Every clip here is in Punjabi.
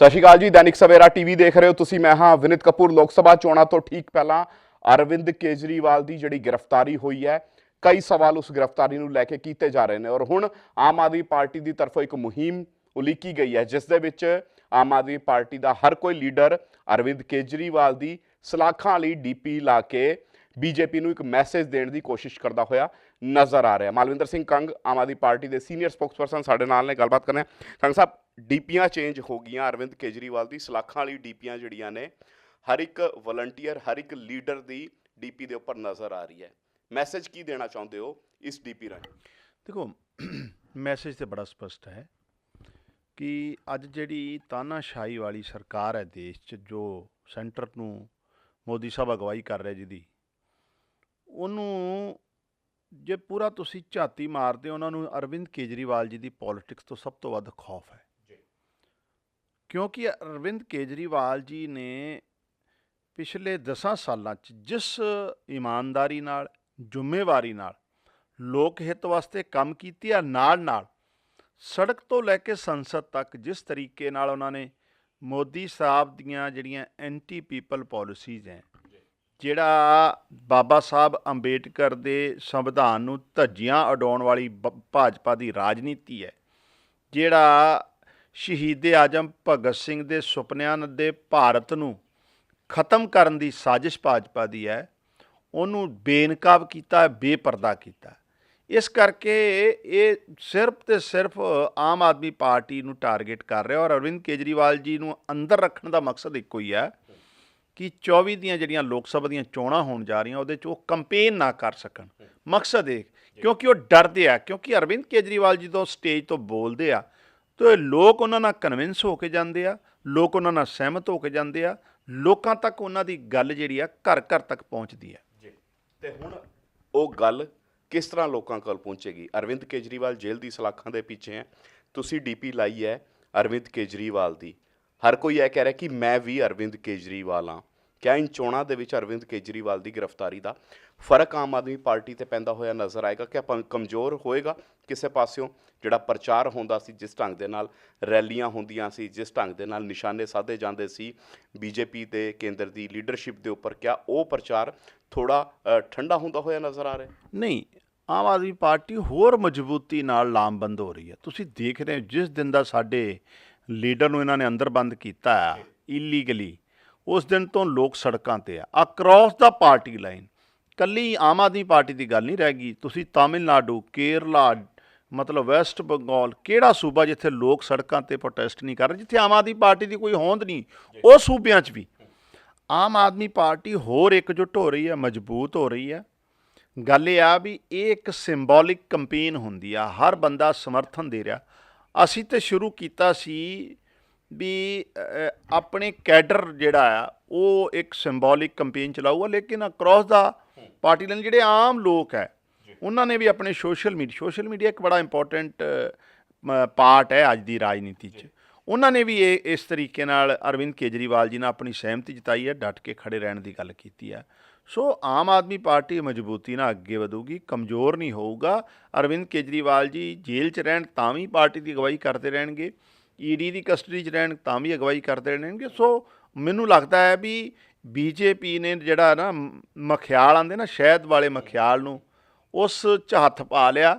ਸਤਿ ਸ਼੍ਰੀ ਅਕਾਲ ਜੀ, ਦੈਨਿਕ ਸਵੇਰਾ ਟੀਵੀ ਦੇਖ ਰਹੇ ਹੋ ਤੁਸੀਂ। ਮੈਂ ਹਾਂ ਵਿਨਿਤ ਕਪੂਰ। ਲੋਕ ਸਭਾ ਚੋਣਾਂ ਤੋਂ ਠੀਕ ਪਹਿਲਾਂ ਅਰਵਿੰਦ ਕੇਜਰੀਵਾਲ ਦੀ ਜਿਹੜੀ ਗ੍ਰਿਫਤਾਰੀ ਹੋਈ ਹੈ, ਕਈ ਸਵਾਲ ਉਸ ਗ੍ਰਿਫਤਾਰੀ ਨੂੰ ਲੈ ਕੇ ਕੀਤੇ ਜਾ ਰਹੇ ਨੇ। ਔਰ ਹੁਣ ਆਮ ਆਦਮੀ ਪਾਰਟੀ ਦੀ ਤਰਫੋਂ ਇੱਕ ਮੁਹਿੰਮ ਉਲੀਕੀ ਗਈ ਹੈ, ਜਿਸ ਦੇ ਵਿੱਚ ਆਮ ਆਦਮੀ ਪਾਰਟੀ ਦਾ ਹਰ ਕੋਈ ਲੀਡਰ ਅਰਵਿੰਦ ਕੇਜਰੀਵਾਲ ਦੀ ਸਲਾਖਾਂ ਲਈ ਡੀਪੀ ਲਾ ਕੇ ਬੀਜੇਪੀ ਨੂੰ ਇੱਕ ਮੈਸੇਜ ਦੇਣ ਦੀ ਕੋਸ਼ਿਸ਼ ਕਰਦਾ ਹੋਇਆ ਨਜ਼ਰ ਆ ਰਿਹਾ। ਮਾਲਵਿੰਦਰ ਸਿੰਘ ਕੰਗ, ਆਮ ਆਦਮੀ ਪਾਰਟੀ ਦੇ ਸੀਨੀਅਰ ਸਪੋਕਸਪਰਸਨ ਸਾਡੇ ਨਾਲ ਨੇ, ਗੱਲਬਾਤ ਕਰਨੇ ਕੰਗ ਸਾਹਿਬ, ਡੀਪੀਆਂ ਚੇਂਜ ਹੋ ਗਈਆਂ ਅਰਵਿੰਦ ਕੇਜਰੀਵਾਲ ਦੀ, ਸਲਾਖਾਂ ਵਾਲੀ ਡੀਪੀਆਂ ਜਿਹੜੀਆਂ ਨੇ, ਹਰ ਇੱਕ ਵਲੰਟੀਅਰ ਹਰ ਇੱਕ ਲੀਡਰ ਦੀ ਡੀਪੀ ਦੇ ਉੱਪਰ ਨਜ਼ਰ ਆ ਰਹੀ ਹੈ। ਮੈਸੇਜ ਕੀ ਦੇਣਾ ਚਾਹੁੰਦੇ ਹੋ ਇਸ ਡੀਪੀ ਰਾਹੀਂ? ਦੇਖੋ, ਮੈਸੇਜ ਤੇ ਬੜਾ ਸਪਸ਼ਟ ਹੈ ਕਿ ਅੱਜ ਜਿਹੜੀ ਤਾਨਾਸ਼ਾਹੀ ਵਾਲੀ ਸਰਕਾਰ ਹੈ ਦੇਸ਼ 'ਚ, ਜੋ ਸੈਂਟਰ ਨੂੰ ਮੋਦੀ ਸਾਹਿਬ ਅਗਵਾਈ ਕਰ ਰਿਹਾ ਜਿਹਦੀ ਉਹਨੂੰ ਜੇ ਪੂਰਾ ਤੁਸੀਂ ਝਾਤੀ ਮਾਰਦੇ ਹੋ ਉਹਨਾਂ ਨੂੰ ਅਰਵਿੰਦ ਕੇਜਰੀਵਾਲ ਜੀ ਦੀ ਪੋਲਿਟਿਕਸ ਤੋਂ ਸਭ ਤੋਂ ਵੱਧ ਖੌਫ ਹੈ। ਕਿਉਂਕਿ ਅਰਵਿੰਦ ਕੇਜਰੀਵਾਲ ਜੀ ਨੇ ਪਿਛਲੇ 10 ਸਾਲਾਂ 'ਚ ਜਿਸ ਇਮਾਨਦਾਰੀ ਨਾਲ ਜ਼ਿੰਮੇਵਾਰੀ ਨਾਲ ਲੋਕ ਹਿੱਤ ਵਾਸਤੇ ਕੰਮ ਕੀਤੀ ਆ ਨਾਲ ਨਾਲ ਸੜਕ ਤੋਂ ਲੈ ਕੇ ਸੰਸਦ ਤੱਕ ਜਿਸ ਤਰੀਕੇ ਨਾਲ ਉਹਨਾਂ ਨੇ ਮੋਦੀ ਸਾਹਿਬ ਦੀਆਂ ਜਿਹੜੀਆਂ ਐਂਟੀ ਪੀਪਲ ਪਾਲਿਸੀਜ਼ ਹੈ ਜਿਹੜਾ ਬਾਬਾ ਸਾਹਿਬ ਅੰਬੇਡਕਰ ਦੇ ਸੰਵਿਧਾਨ ਨੂੰ ਧੱਜੀਆਂ ਉਡਾਉਣ ਵਾਲੀ ਬ- ਭਾਜਪਾ ਦੀ ਰਾਜਨੀਤੀ ਹੈ, ਜਿਹੜਾ ਸ਼ਹੀਦ ਆਜਮ ਭਗਤ ਸਿੰਘ ਦੇ ਸੁਪਨਿਆਂ ਦੇ ਭਾਰਤ ਨੂੰ ਖਤਮ ਕਰਨ ਦੀ ਸਾਜ਼ਿਸ਼ ਭਾਜਪਾ ਦੀ ਹੈ, ਉਹਨੂੰ ਬੇਨਕਾਬ ਕੀਤਾ, ਬੇਪਰਦਾ ਕੀਤਾ। ਇਸ ਕਰਕੇ ਇਹ ਸਿਰਫ ਤੇ ਸਿਰਫ ਆਮ ਆਦਮੀ ਪਾਰਟੀ ਨੂੰ ਟਾਰਗੇਟ ਕਰ ਰਿਹਾ ਔਰ ਅਰਵਿੰਦ ਕੇਜਰੀਵਾਲ ਜੀ ਨੂੰ ਅੰਦਰ ਰੱਖਣ ਦਾ ਮਕਸਦ ਇੱਕੋ ਹੀ ਹੈ ਕਿ 24 ਦੀਆਂ ਜਿਹੜੀਆਂ ਲੋਕ ਸਭਾ ਦੀਆਂ ਚੋਣਾਂ ਹੋਣ ਜਾ ਰਹੀਆਂ, ਉਹਦੇ 'ਚ ਉਹ ਕੰਪੇਨ ਨਾ ਕਰ ਸਕਣ। ਮਕਸਦ ਇਹ, ਕਿਉਂਕਿ ਉਹ ਡਰਦੇ ਆ, ਕਿਉਂਕਿ ਅਰਵਿੰਦ ਕੇਜਰੀਵਾਲ ਜਦੋਂ ਸਟੇਜ ਤੋਂ ਬੋਲਦੇ ਆ, ਤੇ ਲੋਕ ਉਹਨਾਂ ਨਾਲ ਕਨਵਿੰਸ ਹੋ ਕੇ ਜਾਂਦੇ ਆ, ਲੋਕ ਉਹਨਾਂ ਨਾਲ ਸਹਿਮਤ ਹੋ ਕੇ ਜਾਂਦੇ ਆ, ਲੋਕਾਂ ਤੱਕ ਉਹਨਾਂ ਦੀ ਗੱਲ ਜਿਹੜੀ ਆ, ਘਰ ਘਰ ਤੱਕ ਪਹੁੰਚਦੀ ਆ। ਜੀ, ਤੇ ਹੁਣ ਉਹ ਗੱਲ ਕਿਸ ਤਰ੍ਹਾਂ ਲੋਕਾਂ ਕੋਲ ਪਹੁੰਚੇਗੀ? ਅਰਵਿੰਦ ਕੇਜਰੀਵਾਲ ਜੇਲ੍ਹ ਦੀ ਸਲਾਖਾਂ ਦੇ ਪਿੱਛੇ ਹੈ। ਤੁਸੀਂ ਡੀਪੀ ਲਾਈ ਹੈ ਅਰਵਿੰਦ ਕੇਜਰੀਵਾਲ ਦੀ। ਹਰ ਕੋਈ ਇਹ ਕਹਿ ਰਿਹਾ ਕਿ ਮੈਂ ਵੀ ਅਰਵਿੰਦ ਕੇਜਰੀਵਾਲ ਹਾਂ। ਕਿਆ ਇਨ ਚੋਣਾਂ ਦੇ ਵਿੱਚ ਅਰਵਿੰਦ ਕੇਜਰੀਵਾਲ ਦੀ ਗ੍ਰਿਫਤਾਰੀ ਦਾ ਫ਼ਰਕ ਆਮ ਆਦਮੀ ਪਾਰਟੀ ਤੇ ਪੈਂਦਾ ਹੋਇਆ ਨਜ਼ਰ ਆਏਗਾ ਕਿ ਆਪਾਂ ਕਮਜ਼ੋਰ ਹੋਏਗਾ ਕਿਸੇ ਪਾਸਿਓਂ, ਜਿਹੜਾ ਪ੍ਰਚਾਰ ਹੁੰਦਾ ਸੀ, ਜਿਸ ਢੰਗ ਦੇ ਨਾਲ ਰੈਲੀਆਂ ਹੁੰਦੀਆਂ ਸੀ, ਜਿਸ ਢੰਗ ਦੇ ਨਾਲ ਨਿਸ਼ਾਨੇ ਸਾਧੇ ਜਾਂਦੇ ਸੀ, ਬੀਜੇਪੀ ਤੇ ਕੇਂਦਰ ਦੀ ਲੀਡਰਸ਼ਿਪ ਦੇ ਉੱਪਰ ਕਿਆ ਉਹ ਪ੍ਰਚਾਰ ਥੋੜਾ ਠੰਡਾ ਹੁੰਦਾ ਹੋਇਆ ਨਜ਼ਰ ਆ ਰਿਹਾ? ਨਹੀਂ, ਆਮ ਆਦਮੀ ਪਾਰਟੀ ਹੋਰ ਮਜ਼ਬੂਤੀ ਨਾਲ ਲਾਮਬੰਦ ਹੋ ਰਹੀ ਹੈ। ਤੁਸੀਂ ਦੇਖ ਰਹੇ ਹੋ, ਜਿਸ ਦਿਨ ਦਾ ਸਾਡੇ ਲੀਡਰ ਨੂੰ ਇਹਨਾਂ ਨੇ ਅੰਦਰ ਬੰਦ ਕੀਤਾ ਇਲੀਗਲੀ ਉਸ ਦਿਨ ਤੋਂ ਲੋਕ ਸੜਕਾਂ ਤੇ ਆ। ਅਕ੍ਰੋਸ ਦਾ ਪਾਰਟੀ ਲਾਈਨ ਕੱਲੀ ਆਮ ਆਦਮੀ ਪਾਰਟੀ ਦੀ ਗੱਲ ਨਹੀਂ ਰਹਿ ਗਈ। ਤੁਸੀਂ ਤਾਮਿਲਨਾਡੂ, ਕੇਰਲਾ, ਮਤਲਬ ਵੈਸਟ ਬੰਗਾਲ ਕਿਹੜਾ ਸੂਬਾ ਜਿੱਥੇ ਲੋਕ ਸੜਕਾਂ ਤੇ ਪ੍ਰੋਟੈਸਟ ਨਹੀਂ ਕਰ ਰਹੇ, ਜਿੱਥੇ ਆਮ ਆਦਮੀ ਪਾਰਟੀ ਦੀ ਕੋਈ ਹੋਂਦ ਨਹੀਂ, ਉਹ ਸੂਬਿਆਂ 'ਚ ਵੀ। ਆਮ ਆਦਮੀ ਪਾਰਟੀ ਹੋਰ ਇਕਜੁੱਟ ਹੋ ਰਹੀ ਹੈ, ਮਜ਼ਬੂਤ ਹੋ ਰਹੀ ਹੈ। ਗੱਲ ਇਹ ਆ ਵੀ ਇਹ ਇੱਕ ਸਿੰਬੋਲਿਕ ਕੰਪੇਨ ਹੁੰਦੀ ਆ, ਹਰ ਬੰਦਾ ਸਮਰਥਨ ਦੇ ਰਿਹਾ। ਅਸੀਂ ਤੇ ਸ਼ੁਰੂ ਕੀਤਾ ਸੀ ਵੀ ਆਪਣੇ ਕੈਡਰ ਜਿਹੜਾ ਆ ਉਹ ਇੱਕ ਸਿੰਬੋਲਿਕ ਕੰਪੇਨ ਚਲਾਊਗਾ ਲੇਕਿਨ ਅਕ੍ਰੋਸ ਦਾ ਪਾਰਟੀ ਲਾਈਨ ਜਿਹੜੇ ਆਮ ਲੋਕ ਹੈ ਉਹਨਾਂ ਨੇ ਵੀ ਆਪਣੇ ਸੋਸ਼ਲ ਮੀਡੀਆ ਸੋਸ਼ਲ ਮੀਡੀਆ ਇੱਕ ਬੜਾ ਇੰਪੋਰਟੈਂਟ ਪਾਰਟ ਹੈ ਅੱਜ ਦੀ ਰਾਜਨੀਤੀ 'ਚ। ਉਹਨਾਂ ਨੇ ਵੀ ਇਹ, ਇਸ ਤਰੀਕੇ ਨਾਲ ਅਰਵਿੰਦ ਕੇਜਰੀਵਾਲ ਜੀ ਨਾਲ ਆਪਣੀ ਸਹਿਮਤੀ ਜਤਾਈ ਹੈ, ਡਟ ਕੇ ਖੜੇ ਰਹਿਣ ਦੀ ਗੱਲ ਕੀਤੀ ਹੈ। ਸੋ ਆਮ ਆਦਮੀ ਪਾਰਟੀ ਮਜ਼ਬੂਤੀ ਨਾਲ ਅੱਗੇ ਵਧੂਗੀ, ਕਮਜ਼ੋਰ ਨਹੀਂ ਹੋਊਗਾ। ਅਰਵਿੰਦ ਕੇਜਰੀਵਾਲ ਜੀ ਜੇਲ੍ਹ 'ਚ ਰਹਿਣ ਤਾਂ ਵੀ ਪਾਰਟੀ ਦੀ ਅਗਵਾਈ ਕਰਦੇ ਰਹਿਣਗੇ। ਈਡੀ ਦੀ ਕਸਟਡੀ 'ਚ ਰਹਿਣ ਤਾਂ ਵੀ ਅਗਵਾਈ ਕਰਦੇ ਰਹਿਣਗੇ। ਸੋ ਮੈਨੂੰ ਲੱਗਦਾ ਹੈ ਵੀ ਬੀਜੇਪੀ ਨੇ ਜਿਹੜਾ ਨਾ ਮਖਿਆਲ ਆਂਦੇ ਨਾ, ਸ਼ਹਿਦ ਵਾਲੇ ਮਖਿਆਲ ਨੂੰ, ਉਸ 'ਚ ਹੱਥ ਪਾ ਲਿਆ।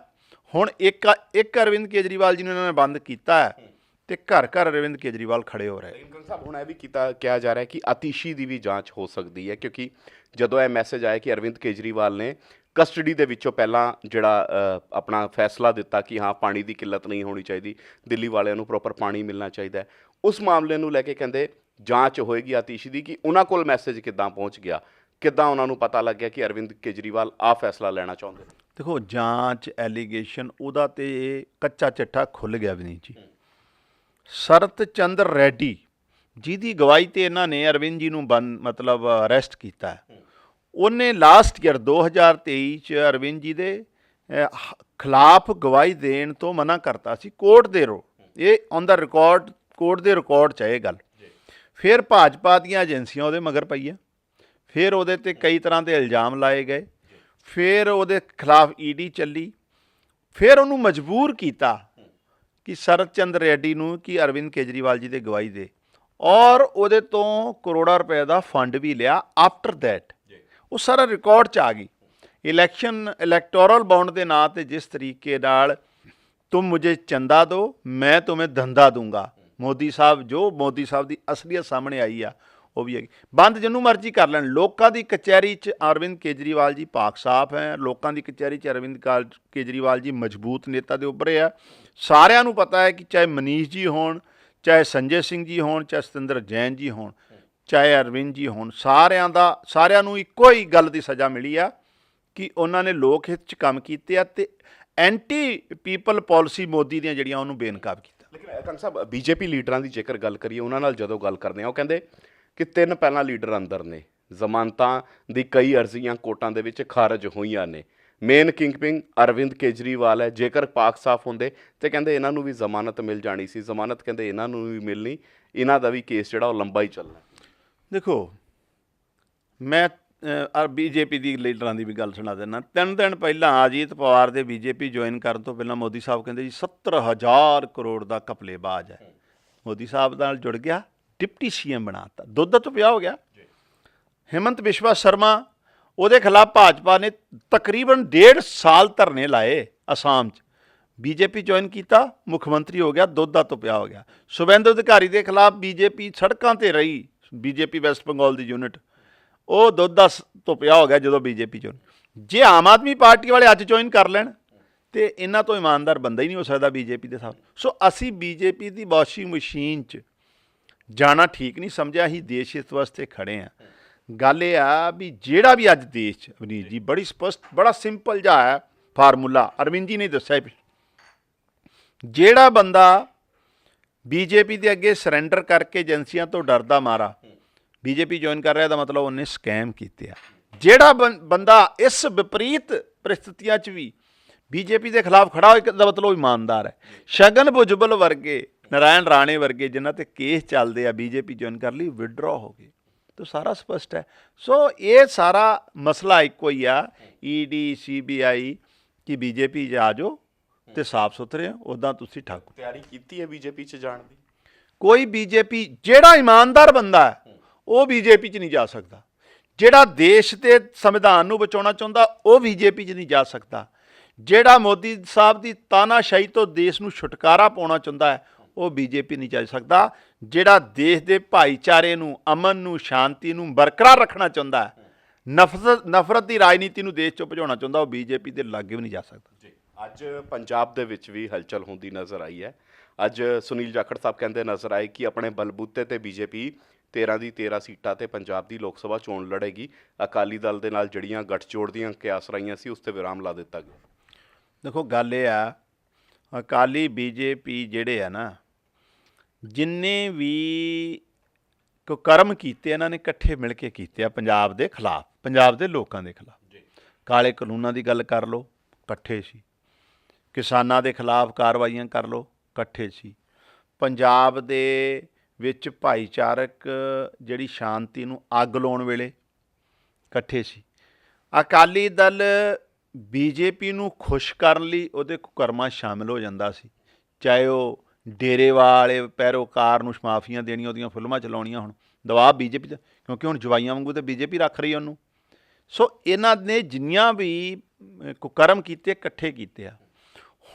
ਹੁਣ ਇੱਕ ਇੱਕ ਅਰਵਿੰਦ ਕੇਜਰੀਵਾਲ ਜੀ ਨੂੰ ਇਹਨਾਂ ਨੇ ਬੰਦ ਕੀਤਾ ਹੈ। ਤੇ ਘਰ ਘਰ ਅਰਵਿੰਦ ਕੇਜਰੀਵਾਲ ਖੜੇ ਹੋ ਰਹੇ ਲੇਕਿਨ ਸਾਹਿਬ ਹੁਣ ਇਹ ਵੀ ਕੀਤਾ ਕਿਹਾ ਜਾ ਰਿਹਾ ਹੈ ਕਿ ਅਤੀਸ਼ੀ ਦੀ ਵੀ ਜਾਂਚ ਹੋ ਸਕਦੀ ਹੈ ਕਿਉਂਕਿ ਜਦੋਂ ਇਹ ਮੈਸੇਜ ਆਇਆ ਕਿ ਅਰਵਿੰਦ ਕੇਜਰੀਵਾਲ ਨੇ ਕਸਟਡੀ ਦੇ ਵਿੱਚੋਂ ਪਹਿਲਾਂ ਜਿਹੜਾ ਅ, ਆਪਣਾ ਫੈਸਲਾ ਦਿੱਤਾ ਕਿ ਹਾਂ ਪਾਣੀ ਦੀ ਕਿੱਲਤ ਨਹੀਂ ਹੋਣੀ ਚਾਹੀਦੀ ਦਿੱਲੀ ਵਾਲਿਆਂ ਨੂੰ ਪ੍ਰੋਪਰ ਪਾਣੀ ਮਿਲਣਾ ਚਾਹੀਦਾ ਹੈ ਉਸ ਮਾਮਲੇ ਨੂੰ ਲੈ ਕੇ ਕਹਿੰਦੇ ਜਾਂਚ ਹੋਏਗੀ ਅਤੀਸ਼ੀ ਦੀ ਕਿ ਉਹਨਾਂ ਕੋਲ ਮੈਸੇਜ ਕਿੱਦਾਂ ਪਹੁੰਚ ਗਿਆ ਕਿੱਦਾਂ ਉਹਨਾਂ ਨੂੰ ਪਤਾ ਲੱਗਿਆ ਕਿ ਅਰਵਿੰਦ ਕੇਜਰੀਵਾਲ ਆਹ ਫੈਸਲਾ ਲੈਣਾ ਚਾਹੁੰਦੇ ਨੇ। ਦੇਖੋ ਜਾਂਚ ਐਲੀਗੇਸ਼ਨ ਉਹਦਾ ਤੇ ਕੱਚਾ ਚਿੱਠਾ ਖੁੱਲ ਗਿਆ ਵੀ ਨਹੀਂ ਜੀ। ਸਰਤ ਚੰਦਰ ਰੈਡੀ ਜਿਹਦੀ ਗਵਾਹੀ ਤੇ ਇਹਨਾਂ ਨੇ ਅਰਵਿੰਦ ਜੀ ਨੂੰ ਬੰਦ ਮਤਲਬ ਅਰੈਸਟ ਕੀਤਾ। ਉਹਨੇ ਲਾਸਟ ਈਅਰ 2023 ਚ ਅਰਵਿੰਦ ਜੀ ਦੇ ਖਿਲਾਫ ਗਵਾਹੀ ਦੇਣ ਤੋਂ ਮਨਾ ਕਰਤਾ ਸੀ ਕੋਰਟ ਦੇ ਰੋ। ਇਹ ਔਨ ਦਾ ਰਿਕਾਰਡ ਕੋਰਟ ਦੇ ਰਿਕਾਰਡ ਚ ਹੈ ਇਹ ਗੱਲ। ਫਿਰ ਭਾਜਪਾ ਦੀਆਂ ਏਜੰਸੀਆਂ ਉਹਦੇ ਮਗਰ ਪਈਆਂ। ਫਿਰ ਉਹਦੇ ਤੇ ਕਈ ਤਰ੍ਹਾਂ ਦੇ ਇਲਜ਼ਾਮ ਲਾਏ ਗਏ। ਫਿਰ ਉਹਦੇ ਖਿਲਾਫ ਈਡੀ ਚੱਲੀ। ਫਿਰ ਉਹਨੂੰ ਮਜਬੂਰ ਕੀਤਾ ਕਿ ਸ਼ਰਦ ਚੰਦ ਰੈਡੀ ਨੂੰ ਕਿ ਅਰਵਿੰਦ ਕੇਜਰੀਵਾਲ ਜੀ ਦੇ ਗਵਾਹੀ ਦੇ। ਔਰ ਉਹਦੇ ਤੋਂ ਕਰੋੜਾ ਰੁਪਏ ਦਾ ਫੰਡ ਵੀ ਲਿਆ ਆਫਟਰ ਦੈਟ ਉਹ ਸਾਰਾ ਰਿਕਾਰਡ ਚ ਆ ਗਈ। ਇਲੈਕਸ਼ਨ ਇਲੈਕਟੋਰਲ ਬੌਂਡ ਦੇ ਨਾਂ ਤੇ ਜਿਸ ਤਰੀਕੇ ਨਾਲ ਤੂੰ ਮੁਝੇ ਚੰਦਾ ਦਿਓ ਮੈਂ ਤੁਮੇ ਧੰਦਾ ਦੂੰਗਾ। ਮੋਦੀ ਸਾਹਿਬ ਜੋ ਮੋਦੀ ਸਾਹਿਬ ਦੀ ਅਸਲੀਅਤ ਸਾਹਮਣੇ ਆਈ ਆ ਉਹ ਵੀ ਹੈਗੀ। ਬੰਦ ਜਿਹਨੂੰ ਮਰਜ਼ੀ ਕਰ ਲੈਣ। ਲੋਕਾਂ ਦੀ ਕਚਹਿਰੀ 'ਚ ਅਰਵਿੰਦ ਕੇਜਰੀਵਾਲ ਜੀ ਪਾਕ ਸਾਫ਼ ਹੈ। ਲੋਕਾਂ ਦੀ ਕਚਹਿਰੀ 'ਚ ਅਰਵਿੰਦ ਕਾਲ- ਕੇਜਰੀਵਾਲ ਜੀ ਮਜ਼ਬੂਤ ਨੇਤਾ ਦੇ ਉੱਭਰੇ ਆ ਸਾਰਿਆਂ ਨੂੰ ਪਤਾ ਹੈ ਕਿ ਚਾਹੇ ਮਨੀਸ਼ ਜੀ ਹੋਣ, ਚਾਹੇ ਸੰਜੇ ਸਿੰਘ ਜੀ ਹੋਣ, ਚਾਹੇ ਸਤਿੰਦਰ ਜੈਨ ਜੀ ਹੋਣ, ਚਾਹੇ ਅਰਵਿੰਦ ਜੀ ਹੋਣ, ਸਾਰਿਆਂ ਦਾ, ਸਾਰਿਆਂ ਨੂੰ ਇੱਕੋ ਹੀ ਗੱਲ ਦੀ ਸਜ਼ਾ ਮਿਲੀ ਆ ਕਿ ਉਹਨਾਂ ਨੇ ਲੋਕ ਹਿੱਤ 'ਚ ਕੰਮ ਕੀਤੇ ਆ ਤੇ ਐਂਟੀ ਪੀਪਲ ਪਾਲਿਸੀ ਮੋਦੀ ਦੀਆਂ ਜਿਹੜੀਆਂ ਉਹਨੂੰ ਬੇਨਕਾਬ ਕੀਤਾ ਲੇਕਿਨ ਕੰਗ ਸਾਹਿਬ ਬੀਜੇਪੀ ਲੀਡਰਾਂ ਦੀ ਜੇਕਰ ਗੱਲ ਕਰੀਏ, ਉਹਨਾਂ ਨਾਲ ਜਦੋਂ ਗੱਲ ਕਰਦੇ ਆ, ਉਹ ਕਹਿੰਦੇ ਕਿ ਤਿੰਨ ਪਹਿਲਾਂ ਲੀਡਰ ਅੰਦਰ ਨੇ। ਜ਼ਮਾਨਤਾਂ ਦੀ ਕਈ ਅਰਜ਼ੀਆਂ ਕੋਰਟਾਂ ਦੇ ਵਿੱਚ ਖਾਰਜ ਹੋਈਆਂ ਨੇ। ਮੇਨ ਕਿੰਗਪਿੰਗ ਅਰਵਿੰਦ ਕੇਜਰੀਵਾਲ ਹੈ। ਜੇਕਰ ਪਾਕ ਸਾਫ਼ ਹੁੰਦੇ ਤੇ ਕਹਿੰਦੇ ਇਹਨਾਂ ਨੂੰ ਵੀ ਜ਼ਮਾਨਤ ਮਿਲ ਜਾਣੀ ਸੀ। ਜ਼ਮਾਨਤ ਕਹਿੰਦੇ ਇਹਨਾਂ ਨੂੰ ਵੀ ਮਿਲਣੀ। ਇਹਨਾਂ ਦਾ ਵੀ ਕੇਸ ਜਿਹੜਾ ਉਹ ਲੰਬਾ ਹੀ ਚੱਲਣਾ। ਦੇਖੋ, ਮੈਂ ਬੀਜੇਪੀ ਦੀ ਲੀਡਰਾਂ ਦੀ ਵੀ ਗੱਲ ਸੁਣਾ ਦਿੰਦਾ। ਤਿੰਨ ਦਿਨ ਪਹਿਲਾਂ ਅਜੀਤ ਪਵਾਰ ਦੇ ਬੀਜੇਪੀ ਜੁਆਇਨ ਕਰਨ ਤੋਂ ਪਹਿਲਾਂ ਮੋਦੀ ਸਾਹਿਬ ਕਹਿੰਦੇ ਜੀ 70000 ਕਰੋੜ ਦਾ ਕਪਲੇਬਾਜ਼ ਹੈ। ਮੋਦੀ ਸਾਹਿਬ ਨਾਲ ਜੁੜ ਗਿਆ। ਡਿਪਟੀ ਸੀਐਮ ਬਣਾਤਾ। ਦੁੱਧ ਤੋਂ ਪਿਆ ਹੋ ਗਿਆ। ਹਿਮੰਤ ਬਿਸ਼ਵਾ ਸ਼ਰਮਾ ਉਹਦੇ ਖਿਲਾਫ ਭਾਜਪਾ ਨੇ ਤਕਰੀਬਨ ਡੇਢ ਸਾਲ ਧਰਨੇ ਲਾਏ ਅਸਾਮ 'ਚ। ਬੀਜੇਪੀ ਜੁਆਇਨ ਕੀਤਾ ਮੁੱਖ ਮੰਤਰੀ ਹੋ ਗਿਆ ਦੁੱਧ ਦਾ ਤੁਪਿਆ ਹੋ ਗਿਆ। ਸੁਬੇਂਦੂ ਅਧਿਕਾਰੀ ਦੇ ਖਿਲਾਫ ਬੀਜੇਪੀ ਸੜਕਾਂ ਤੇ ਰਹੀ ਬੀਜੇਪੀ ਵੈਸਟ ਬੰਗਾਲ ਦੀ ਯੂਨਿਟ। ਉਹ ਦੁੱਧ ਦਾ ਸ- ਤੁਪਿਆ ਹੋ ਗਿਆ ਜਦੋਂ ਬੀਜੇਪੀ ਜੁਆਇਨ ਜੇ ਆਮ ਆਦਮੀ ਪਾਰਟੀ ਵਾਲੇ ਅੱਜ ਜੁਆਇਨ ਕਰ ਲੈਣ ਤੇ ਇਹਨਾਂ ਤੋਂ ਇਮਾਨਦਾਰ ਬੰਦਾ ਹੀ ਨਹੀਂ ਹੋ ਸਕਦਾ ਬੀਜੇਪੀ ਦੇ ਸਾਹਮਣੇ। ਸੋ ਅਸੀਂ ਬੀਜੇਪੀ ਦੀ ਵਾਸ਼ਿੰਗ ਮਸ਼ੀਨ 'ਚ ਜਾਣਾ ਠੀਕ ਨਹੀਂ, ਸਮਝਿਆ ਅਸੀਂ ਦੇਸ਼ ਇਸ ਵਾਸਤੇ ਖੜੇ ਆ। ਗੱਲ ਇਹ ਆ ਵੀ ਜਿਹੜਾ ਵੀ ਅੱਜ ਦੇਸ਼ ਅਵਨੀਤ ਜੀ, ਬੜੀ ਸਪਸ਼ਟ, ਬੜਾ ਸਿੰਪਲ ਜਿਹਾ ਹੈ ਫਾਰਮੂਲਾ, ਅਰਵਿੰਦ ਜੀ ਨੇ ਦੱਸਿਆ ਜਿਹੜਾ ਬੰਦਾ ਬੀਜੇਪੀ ਦੇ ਅੱਗੇ ਸਰੈਂਡਰ ਕਰਕੇ ਏਜੰਸੀਆਂ ਤੋਂ ਡਰਦਾ ਮਾਰਾ, ਬੀਜੇਪੀ ਜੁਆਇਨ ਕਰ ਰਿਹਾ ਦਾ ਮਤਲਬ ਉਹਨੇ ਸਕੈਮ ਕੀਤੇ ਆ। ਜਿਹੜਾ ਬੰਦਾ ਇਸ ਵਿਪਰੀਤ ਪਰਿਸਥਿਤੀਆਂ 'ਚ ਵੀ ਬੀਜੇਪੀ ਦੇ ਖਿਲਾਫ ਖੜਾ ਹੋਇਆ ਦਾ ਮਤਲਬ ਇਮਾਨਦਾਰ ਹੈ। ਸ਼ਗਨ ਬੁਜਬਲ ਵਰਗੇ ਨਾਰਾਇਣ ਰਾਣੇ ਵਰਗੇ ਜਿਨ੍ਹਾਂ ਤੇ ਕੇਸ ਚੱਲਦੇ ਆ ਬੀਜੇਪੀ ਜੁਆਇਨ ਕਰ ਲਈ ਵਿਡਰਾ ਹੋ ਗਏ। ਤਾਂ ਸਾਰਾ ਸਪਸ਼ਟ ਹੈ। ਸੋ ਇਹ ਸਾਰਾ ਮਸਲਾ ਇੱਕੋ ਹੀ ਆ। ਈਡੀ ਸੀਬੀਆਈ ਕਿ ਬੀਜੇਪੀ ਜਾ ਜਾਓ ਤੇ ਸਾਫ਼ ਸੁਥਰੇ ਆ ਉਦਾਂ ਤੁਸੀਂ ਠੱਗ ਤਿਆਰੀ ਕੀਤੀ ਹੈ ਬੀਜੇਪੀ 'ਚ ਜਾਣ ਦੀ? ਕੋਈ ਬੀਜੇਪੀ ਜਿਹੜਾ ਇਮਾਨਦਾਰ ਬੰਦਾ ਹੈ ਉਹ ਬੀਜੇਪੀ 'ਚ ਨਹੀਂ ਜਾ ਸਕਦਾ। ਜਿਹੜਾ ਦੇਸ਼ ਤੇ ਸੰਵਿਧਾਨ ਨੂੰ ਬਚਾਉਣਾ ਚਾਹੁੰਦਾ ਉਹ ਬੀਜੇਪੀ 'ਚ ਨਹੀਂ ਜਾ ਸਕਦਾ। ਜਿਹੜਾ ਮੋਦੀ ਸਾਹਿਬ ਦੀ ਤਾਨਾਸ਼ਾਹੀ ਤੋਂ ਦੇਸ਼ ਨੂੰ ਛੁਟਕਾਰਾ ਪਾਉਣਾ ਚਾਹੁੰਦਾ ਹੈ ਉਹ ਬੀਜੇਪੀ ਨਹੀਂ ਜਾ ਸਕਦਾ ਜਿਹੜਾ ਦੇਸ਼ ਦੇ ਭਾਈਚਾਰੇ ਨੂੰ ਅਮਨ ਨੂੰ ਸ਼ਾਂਤੀ ਨੂੰ ਬਰਕਰਾਰ ਰੱਖਣਾ ਚਾਹੁੰਦਾ ਹੈ ਨਫ਼ਰਤ ਨਫ਼ਰਤ ਦੀ ਰਾਜਨੀਤੀ ਨੂੰ ਦੇਸ਼ 'ਚੋਂ ਭਜਾਉਣਾ ਚਾਹੁੰਦਾ ਉਹ ਬੀਜੇਪੀ ਦੇ ਲਾਗੇ ਵੀ ਨਹੀਂ ਜਾ ਸਕਦਾ। ਜੀ ਅੱਜ ਪੰਜਾਬ ਦੇ ਵਿੱਚ ਵੀ ਹਲਚਲ ਹੁੰਦੀ ਨਜ਼ਰ ਆਈ ਹੈ। ਅੱਜ ਸੁਨੀਲ ਜਾਖੜ ਸਾਹਿਬ ਕਹਿੰਦੇ ਨਜ਼ਰ ਆਏ ਕਿ ਆਪਣੇ ਬਲਬੂਤੇ ਤੇ ਬੀਜੇਪੀ 13 ਦੀ 13 ਸੀਟਾਂ ਤੇ ਪੰਜਾਬ ਦੀ ਲੋਕ ਸਭਾ ਚੋਣ ਲੜੇਗੀ। ਅਕਾਲੀ ਦਲ ਦੇ ਨਾਲ ਜੜੀਆਂ ਗੱਠਜੋੜ ਦੀਆਂ ਕਿਆਸ ਰਾਈਆਂ ਸੀ ਉਸ ਤੇ ਵਿਰਾਮ ਲਾ ਦਿੱਤਾ ਗਿਆ। ਦੇਖੋ ਗੱਲ ਇਹ ਆ ਅਕਾਲੀ ਬੀਜੇਪੀ ਜਿਹੜੇ ਆ ਨਾ ਜਿੰਨੇ ਵੀ ਕੋ ਕਰਮ ਕੀਤੇ ਇਹਨਾਂ ਨੇ ਇਕੱਠੇ ਮਿਲ ਕੇ ਕੀਤੇ ਆ ਪੰਜਾਬ ਦੇ ਖਿਲਾਫ ਪੰਜਾਬ ਦੇ ਲੋਕਾਂ ਦੇ ਖਿਲਾਫ। ਜੀ। ਕਾਲੇ ਕਾਨੂੰਨਾਂ ਦੀ ਗੱਲ ਕਰ ਲਓ ਇਕੱਠੇ ਸੀ। ਕਿਸਾਨਾਂ ਦੇ ਖਿਲਾਫ ਕਾਰਵਾਈਆਂ ਕਰ ਲਓ ਇਕੱਠੇ ਸੀ। ਪੰਜਾਬ ਦੇ ਵਿੱਚ ਭਾਈਚਾਰਕ ਜਿਹੜੀ ਸ਼ਾਂਤੀ ਨੂੰ ਅੱਗ ਲਾਉਣ ਵੇਲੇ ਇਕੱਠੇ ਸੀ। ਅਕਾਲੀ ਦਲ ਬੀਜੇਪੀ ਨੂੰ ਖੁਸ਼ ਕਰਨ ਲਈ ਉਹਦੇ ਕੁਕਰਮਾਂ ਸ਼ਾਮਿਲ ਹੋ ਜਾਂਦਾ ਸੀ। ਚਾਹੇ ਉਹ ਡੇਰੇ ਵਾਲੇ ਪੈਰੋਕਾਰ ਨੂੰ ਮਾਫੀਆਂ ਦੇਣੀਆਂ ਉਹਦੀਆਂ ਫਿਲਮਾਂ ਚਲਾਉਣੀਆਂ ਹੁਣ। ਦਬਾਅ ਬੀਜੇਪੀ ਦਾ ਕਿਉਂਕਿ ਹੁਣ ਜਵਾਈਆਂ ਵਾਂਗੂ ਤੇ ਬੀਜੇਪੀ ਰੱਖ ਰਹੀ ਉਹਨੂੰ। ਸੋ ਇਹਨਾਂ ਨੇ ਜਿੰਨੀਆਂ ਵੀ ਕੁਕਰਮ ਕੀਤੇ ਇਕੱਠੇ ਕੀਤੇ ਆ।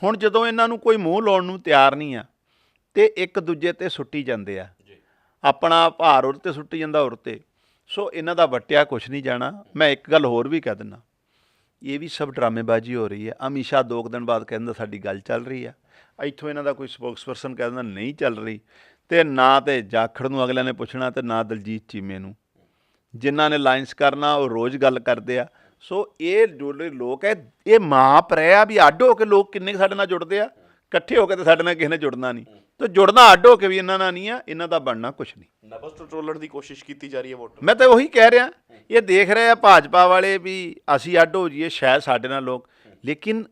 ਹੁਣ ਜਦੋਂ ਇਹਨਾਂ ਨੂੰ ਕੋਈ ਮੂੰਹ ਲਾਉਣ ਨੂੰ ਤਿਆਰ ਨਹੀਂ ਆ ਤੇ ਇੱਕ ਦੂਜੇ ਤੇ ਸੁੱਟੀ ਜਾਂਦੇ ਆ। ਆਪਣਾ ਭਾਰ ਉਰ ਤੇ ਸੁੱਟੀ ਜਾਂਦਾ ਉਰ ਤੇ। ਸੋ ਇਹਨਾਂ ਦਾ ਵਟਿਆ ਕੁਛ ਨਹੀਂ ਜਾਣਾ। ਮੈਂ ਇੱਕ ਗੱਲ ਹੋਰ ਵੀ ਕਹਿ ਦਿੰਨਾ ਇਹ ਵੀ ਸਭ ਡਰਾਮੇਬਾਜ਼ੀ ਹੋ ਰਹੀ ਹੈ ਅਮੀਸ਼ਾ ਦੋ ਕੁ ਦਿਨ ਬਾਅਦ ਕਹਿੰਦਾ ਸਾਡੀ ਗੱਲ ਚੱਲ ਰਹੀ ਆ। ਇੱਥੋਂ ਇਹਨਾਂ ਦਾ ਕੋਈ ਸਪੋਕਸਪਰਸਨ ਕਹਿੰਦਾ ਨਹੀਂ ਚੱਲ ਰਹੀ। ਤੇ ਨਾ ਤੇ ਜਾਖੜ ਨੂੰ ਅਗਲਿਆਂ ਨੇ ਪੁੱਛਣਾ ਤੇ ਨਾ ਦਲਜੀਤ ਚੀਮੇ ਨੂੰ। ਜਿਨ੍ਹਾਂ ਨੇ ਲਾਈਨਸ ਕਰਨਾ ਉਹ ਰੋਜ਼ ਗੱਲ ਕਰਦੇ ਆ। ਸੋ ਇਹ ਜਿਹੜੇ ਲੋਕ ਹੈ ਇਹ ਮਾਪ ਰਹੇ ਆ ਵੀ ਅੱਡ ਹੋ ਕੇ ਲੋਕ ਕਿੰਨੇ ਸਾਡੇ ਨਾਲ ਜੁੜਦੇ ਆ। ਇਕੱਠੇ ਹੋ ਕੇ ਤੇ ਸਾਡੇ ਨਾਲ ਕਿਸੇ ਨੇ ਜੁੜਨਾ ਨਹੀਂ। ਤੇ ਜੁੜਨਾ ਅੱਡ ਹੋ ਕੇ ਵੀ ਇਹਨਾਂ ਨਾਲ ਨਹੀਂ ਆ ਇਹਨਾਂ ਦਾ ਬਣਨਾ ਕੁਛ ਨਹੀਂ। ਨਬਸ ਟਰੋਲਣ ਦੀ ਕੋਸ਼ਿਸ਼ ਕੀਤੀ ਜਾ ਰਹੀ ਹੈ ਵੋਟ ਮੈਂ ਤਾਂ ਉਹੀ ਕਹਿ ਰਿਹਾ ਇਹ ਦੇਖ ਰਹੇ ਆ ਭਾਜਪਾ ਵਾਲੇ ਵੀ ਅਸੀਂ ਅੱਡ ਹੋ ਜਾਈਏ ਸ਼ਾਇਦ ਸਾਡੇ ਨਾਲ ਲੋਕ। ਲੇਕਿਨ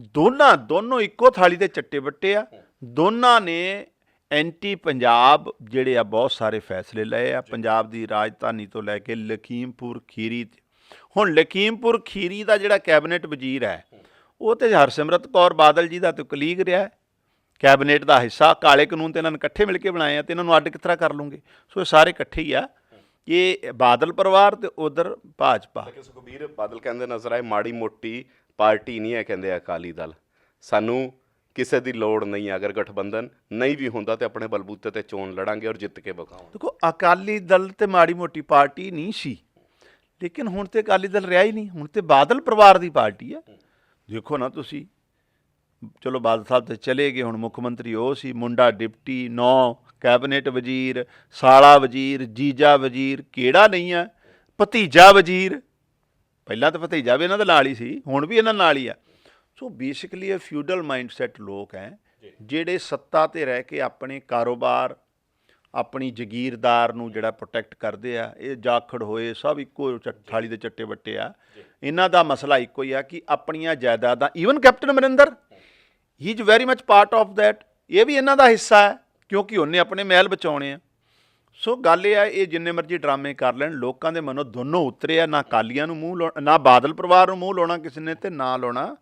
ਦੋਨਾਂ, ਦੋਨੋਂ ਇੱਕੋ ਥਾਲੀ ਦੇ ਚੱਟੇ ਵੱਟੇ ਆ। ਦੋਨਾਂ ਨੇ ਐਂਟੀ ਪੰਜਾਬ ਜਿਹੜੇ ਆ, ਬਹੁਤ ਸਾਰੇ ਫੈਸਲੇ ਲਏ ਆ। ਪੰਜਾਬ ਦੀ ਰਾਜਧਾਨੀ ਤੋਂ ਲੈ ਕੇ ਲਖੀਮਪੁਰ ਖੀਰੀ ਤੇ। ਹੁਣ ਲਖੀਮਪੁਰ ਖੀਰੀ ਦਾ ਜਿਹੜਾ ਕੈਬਨਿਟ ਵਜ਼ੀਰ ਹੈ, ਉਹ ਤੇ ਹਰਸਿਮਰਤ ਕੌਰ ਬਾਦਲ ਜੀ ਦਾ ਤੇ ਕਲੀਗ ਰਿਹਾ ਕੈਬਨਿਟ ਦਾ ਹਿੱਸਾ ਕਾਲੇ ਕਾਨੂੰਨ ਤੇ ਇਹਨਾਂ ਨੇ ਇਕੱਠੇ ਮਿਲ ਕੇ ਬਣਾਏ ਆ ਤੇ ਇਹਨਾਂ ਨੂੰ ਅੱਡ ਕਿਸ ਤਰ੍ਹਾਂ ਕਰ ਲੂੰਗੇ? ਸੋ ਇਹ ਸਾਰੇ ਇਕੱਠੇ ਹੀ ਆ। ਇਹ ਬਾਦਲ ਪਰਿਵਾਰ ਤੇ ਉਧਰ ਭਾਜਪਾ। ਲੇਕਿਨ ਸੁਖਬੀਰ ਬਾਦਲ ਕਹਿੰਦੇ ਨਜ਼ਰ ਆਏ ਮਾੜੀ ਮੋਟੀ ਪਾਰਟੀ ਨਹੀਂ ਹੈ ਕਹਿੰਦੇ ਅਕਾਲੀ ਦਲ। ਸਾਨੂੰ ਕਿਸੇ ਦੀ ਲੋੜ ਨਹੀਂ ਹੈ। ਅਗਰ ਗਠਬੰਧਨ ਨਹੀਂ ਵੀ ਹੁੰਦਾ ਤੇ ਆਪਣੇ ਬਲਬੂਤੇ ਤੇ ਚੋਣ ਲੜਾਂਗੇ ਔਰ ਜਿੱਤ ਕੇ ਵਿਖਾਵਾਂਗੇ। ਦੇਖੋ ਅਕਾਲੀ ਦਲ ਤੇ ਮਾੜੀ ਮੋਟੀ ਪਾਰਟੀ ਨਹੀਂ ਸੀ। ਲੇਕਿਨ ਹੁਣ ਤੇ ਅਕਾਲੀ ਦਲ ਰਿਹਾ ਹੀ ਨਹੀਂ। ਹੁਣ ਤੇ ਬਾਦਲ ਪਰਿਵਾਰ ਦੀ ਪਾਰਟੀ ਆ ਦੇਖੋ ਨਾ ਤੁਸੀਂ। ਚਲੋ ਬਾਦਲ ਸਾਹਿਬ ਤੇ ਚਲੇ ਗਏ ਹੁਣ ਮੁੱਖ ਮੰਤਰੀ ਉਹ ਸੀ ਮੁੰਡਾ ਡਿਪਟੀ ਨੌ ਕੈਬਨਿਟ ਵਜ਼ੀਰ ਸਾਲਾ ਵਜ਼ੀਰ ਜੀਜਾ ਵਜ਼ੀਰ ਕਿਹੜਾ ਨਹੀਂ ਆ? ਭਤੀਜਾ ਵਜ਼ੀਰ। ਪਹਿਲਾਂ ਤਾਂ ਭਤੀਜਾ ਵੀ ਇਹਨਾਂ ਦੇ ਨਾਲ ਹੀ ਸੀ ਹੁਣ ਵੀ ਇਹਨਾਂ ਨਾਲ ਹੀ ਆ। ਸੋ ਬੇਸਿਕਲੀ ਇਹ ਫਿਊਡਲ ਮਾਈਂਡਸੈਟ ਲੋਕ ਹੈ ਜਿਹੜੇ ਸੱਤਾ ਤੇ ਰਹਿ ਕੇ ਆਪਣੇ ਕਾਰੋਬਾਰ ਆਪਣੀ ਜ਼ਗੀਰਦਾਰ ਨੂੰ ਜਿਹੜਾ ਪ੍ਰੋਟੈਕਟ ਕਰਦੇ ਆ ਇਹ ਜਾਖੜ ਹੋਏ ਸਭ ਇੱਕੋ ਥਾਲੀ ਦੇ ਚੱਟੇ ਬੱਟੇ ਆ। ਇਹਨਾਂ ਦਾ ਮਸਲਾ ਇੱਕੋ ਹੀ ਆ ਕਿ ਆਪਣੀਆਂ ਜਾਇਦਾਦਾਂ even captain Amarinder he. Is very much part of that ਇਹ ਵੀ ਇਹਨਾਂ ਦਾ ਹਿੱਸਾ ਹੈ ਕਿਉਂਕਿ ਉਹਨੇ ਆਪਣੇ ਮਹਿਲ ਬਚਾਉਣੇ ਆ। ਸੋ ਗੱਲ ਇਹ ਆ ਇਹ ਜਿੰਨੇ ਮਰਜ਼ੀ ਡਰਾਮੇ ਕਰ ਲੈਣ ਲੋਕਾਂ ਦੇ ਮਨੋਂ ਦੋਨੋਂ ਉਤਰੇ ਆ ਨਾ ਕਾਲੀਆਂ ਨੂੰ ਮੂੰਹ ਲਾਉਣਾ ਨਾ ਬਾਦਲ ਪਰਿਵਾਰ ਨੂੰ ਮੂੰਹ ਲਾਉਣਾ ਕਿਸੇ ਨੇ ਤੇ ਨਾ ਲਾਉਣਾ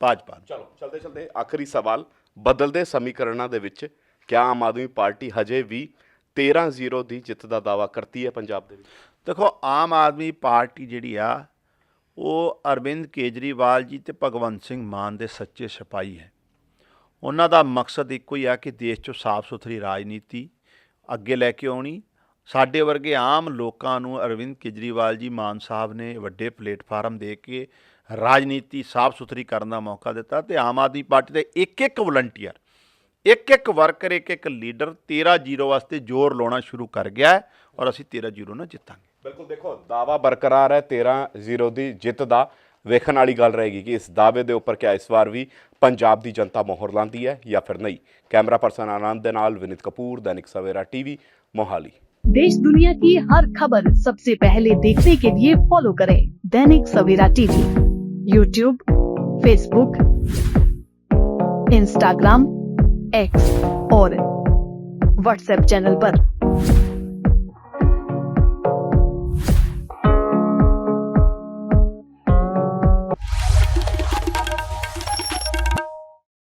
ਭਾਜਪਾ ਨੂੰ। ਚਲੋ ਚਲਦੇ ਚਲਦੇ ਆਖਰੀ ਸਵਾਲ। ਬਦਲਦੇ ਸਮੀਕਰਨਾਂ ਦੇ ਵਿੱਚ ਕਿਆ ਆਮ ਆਦਮੀ ਪਾਰਟੀ ਹਜੇ ਵੀ 13-0 ਦੀ ਜਿੱਤ ਦਾ ਦਾਵਾ ਕਰਤੀ ਹੈ ਪੰਜਾਬ ਦੇ ਵਿੱਚ? ਦੇਖੋ ਆਮ ਆਦਮੀ ਪਾਰਟੀ ਜਿਹੜੀ ਆ ਉਹ ਅਰਵਿੰਦ ਕੇਜਰੀਵਾਲ ਜੀ ਤੇ ਭਗਵੰਤ ਸਿੰਘ ਮਾਨ ਦੇ ਸੱਚੇ ਸਿਪਾਹੀ ਹੈ। ਉਹਨਾਂ ਦਾ ਮਕਸਦ ਇੱਕੋ ਹੀ ਆ ਕਿ ਦੇਸ਼ 'ਚੋਂ ਸਾਫ਼ ਸੁਥਰੀ ਰਾਜਨੀਤੀ ਅੱਗੇ ਲੈ ਕੇ ਆਉਣੀ। ਸਾਡੇ ਵਰਗੇ ਆਮ ਲੋਕਾਂ ਨੂੰ ਅਰਵਿੰਦ ਕੇਜਰੀਵਾਲ ਜੀ ਮਾਨ ਸਾਹਿਬ ਨੇ ਵੱਡੇ ਪਲੇਟਫਾਰਮ ਦੇ ਕੇ ਰਾਜਨੀਤੀ ਸਾਫ਼ ਸੁਥਰੀ ਕਰਨ ਦਾ ਮੌਕਾ ਦਿੱਤਾ ਤੇ ਆਮ ਆਦਮੀ ਪਾਰਟੀ ਦੇ ਇੱਕ ਇੱਕ ਵਲੰਟੀਅਰ ਇੱਕ ਇੱਕ ਵਰਕਰ ਇੱਕ ਇੱਕ ਲੀਡਰ 13-0 ਵਾਸਤੇ ਜ਼ੋਰ ਲਾਉਣਾ ਸ਼ੁਰੂ ਕਰ ਗਿਆ ਹੈ ਔਰ ਅਸੀਂ 13-0 ਨਾਲ ਜਿੱਤਾਂਗੇ। ਬਿਲਕੁਲ ਦੇਖੋ ਦਾਵਾ ਬਰਕਰਾਰ ਹੈ 13-0 ਦੀ ਜਿੱਤ ਦਾ। ਵੇਖਣ ਵਾਲੀ ਗੱਲ ਰਹੇਗੀ ਕਿ ਇਸ ਦਾਅਵੇ ਦੇ ਉੱਪਰ ਕਿਆ ਇਸ ਵਾਰ ਵੀ ਪੰਜਾਬ ਦੀ ਜਨਤਾ ਮੋਹਰ ਲਾਂਦੀ ਹੈ ਜਾਂ ਫਿਰ ਨਹੀਂ ਕੈਮਰਾ ਪਰਸਨ ਆਨੰਦ ਦੇ ਨਾਲ ਵਿਨਿਤ ਕਪੂਰ ਦੈਨਿਕ ਸਵੇਰਾ ਟੀਵੀ ਮੋਹਾਲੀ देश दुनिया की हर खबर सबसे पहले देखने के लिए फॉलो करें Dainik Savera TV YouTube Facebook Instagram X और व्हाट्सएप चैनल पर।